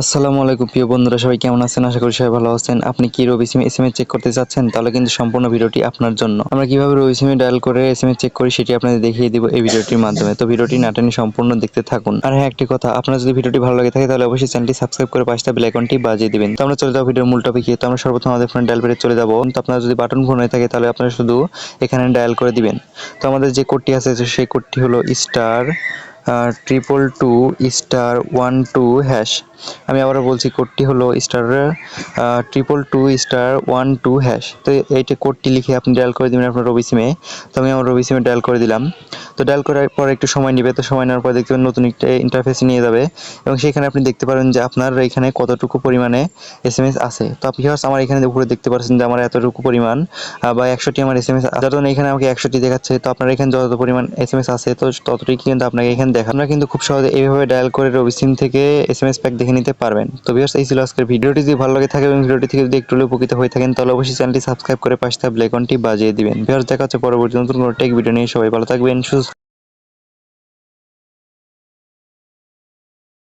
আসসালামু আলাইকুম, প্রিয় বন্ধুরা, সবাই কেমন আছেন? আশা করি সবাই ভালো আছেন। আপনি কি রবি সিম এস চেক করতে চাচ্ছেন? তাহলে কিন্তু সম্পূর্ণ ভিডিওটি আপনার জন্য। আমরা কীভাবে রবি সিমে ডায়াল করে এস চেক করি সেটি আপনাদের দেখিয়ে দিব এই ভিডিওটির মাধ্যমে। তো ভিডিওটি নাটানি সম্পূর্ণ দেখতে থাকুন। আর হ্যাঁ একটি কথা, আপনার যদি ভিডিওটি ভালো লাগে থাকে, তাহলে অবশ্যই চ্যানেলটি সাবস্ক্রাইব করে পাশে বেল আইকনটি বাজিয়ে দিবেন। তো আমরা চলে যাব ভিডিওর মূল টপিকে তো আমরা সর্বপ্রথম আমাদের ফোনে ডায়াল পেরে চলে যাব। তো আপনার যদি বাটন ফোন হয়ে থাকে, তাহলে আপনারা শুধু এখানে ডায়াল করে দিবেন। তো আমাদের যে কোডটি আছে, সেই কোডটি হলো star triple two star one two hash আমি আবারও বলছি কোডটি হলো star triple two star one two hash তো এইটা কোডটি লিখে আপনি ডায়াল করে দিবেন আপনার রবি সিমে তো আমি আমার রবি সিমে ডায়াল করে দিলাম। তো ডায়াল করার পর একটু সময় নেবে, তো সময় নেওয়ার পর দেখতে পাবেন নতুন একটা ইন্টারফেস নিয়ে যাবে। এবং সেখানে আপনি দেখতে পারেন যে আপনার এখানে কতটুকু পরিমাণে এস এম এস আছে। তো আপনি হচ্ছে আমার এখানে উপরে দেখতে পাচ্ছেন যে আমার এতটুকু পরিমাণ বা একশোটি আমার এস এম এস জন্য এখানে আমাকে একশোটি দেখাচ্ছে, তো আপনার এখানে যত পরিমাণ এস এম এস আছে, তো ততটুকু কিন্তু আপনাকে এখানে দেখা আপনারা কিন্তু খুব সহজে এইভাবে ডায়াল করে রবি সিম থেকে এস এম এস প্যাক দেখে নিতে পারবেন। তো ভিউয়ার্স এই ছিল আজকের ভিডিওটি। যদি ভালো লাগে থাকে এবং ভিডিওটি থেকে যদি একটু উপকৃত হয়ে থাকেন, তাহলে অবশ্যই চ্যানেলটি সাবস্ক্রাইব করে পাশে থাকা বেল আইকনটি বাজিয়ে দিবেন। ভিউয়ার্স দেখা হচ্ছে পরবর্তী নতুন কোনো টেক ভিডিও নিয়ে। সবাই ভালো থাকবেন, সুস্থ